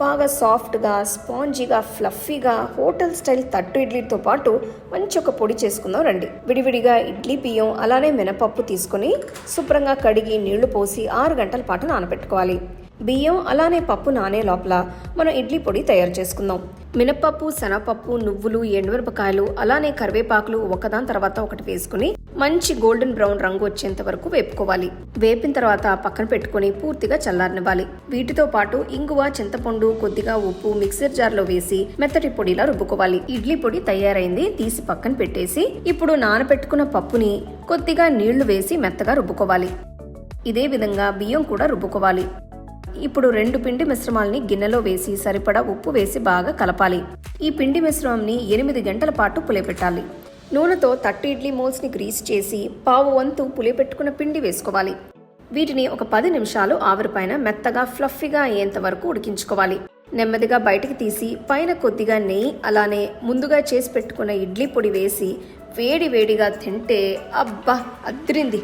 బాగా సాఫ్ట్గా స్పాంజీగా ఫ్లఫీగా hotel style తట్టు ఇడ్లీతో పాటు మంచి ఒక పొడి చేసుకుందాం రండి. విడివిడిగా ఇడ్లీ బియ్యం అలానే మినపప్పు తీసుకొని శుభ్రంగా కడిగి నీళ్ళు పోసి ఆరు గంటల పాటు నానబెట్టుకోవాలి. బియ్యం అలానే పప్పు నానే లోపల మనం ఇడ్లీ పొడి తయారు చేసుకుందాం. మినపప్పు శనగపప్పు నువ్వులు ఎండుమిరపకాయలు అలానే కరివేపాకులు ఒకదాని తర్వాత ఒకటి వేసుకుని మంచి గోల్డెన్ బ్రౌన్ రంగు వచ్చేంత వరకు వేపుకోవాలి. వేపిన తర్వాత పక్కన పెట్టుకుని పూర్తిగా చల్లారనివ్వాలి. వీటితో పాటు ఇంగువ చింతపండు కొద్దిగా ఉప్పు మిక్సర్ జార్లో వేసి మెత్తటి పొడిలా రుబ్బుకోవాలి. ఇడ్లీ పొడి తయారైంది తీసి పక్కన పెట్టేసి ఇప్పుడు నానబెట్టుకున్న పప్పుని కొద్దిగా నీళ్ళు వేసి మెత్తగా రుబ్బుకోవాలి. ఇదే విధంగా బియ్యం కూడా రుబ్బుకోవాలి. ఇప్పుడు రెండు పిండి మిశ్రమాల్ని గిన్నెలో వేసి సరిపడా ఉప్పు వేసి బాగా కలపాలి. ఈ పిండి మిశ్రమంని ఎనిమిది గంటల పాటు పులిపెట్టాలి నూనెతో తట్టు ఇడ్లీ మోల్స్ని గ్రీస్ చేసి పావు వంతు పులిపెట్టుకున్న పిండి వేసుకోవాలి. వీటిని ఒక పది నిమిషాలు ఆవిరిపైన మెత్తగా ఫ్లఫీగా అయ్యేంత వరకు ఉడికించుకోవాలి. నెమ్మదిగా బయటికి తీసి పైన కొద్దిగా నెయ్యి అలానే ముందుగా చేసి పెట్టుకున్న ఇడ్లీ పొడి వేసి వేడి వేడిగా తింటే అబ్బా అద్రింది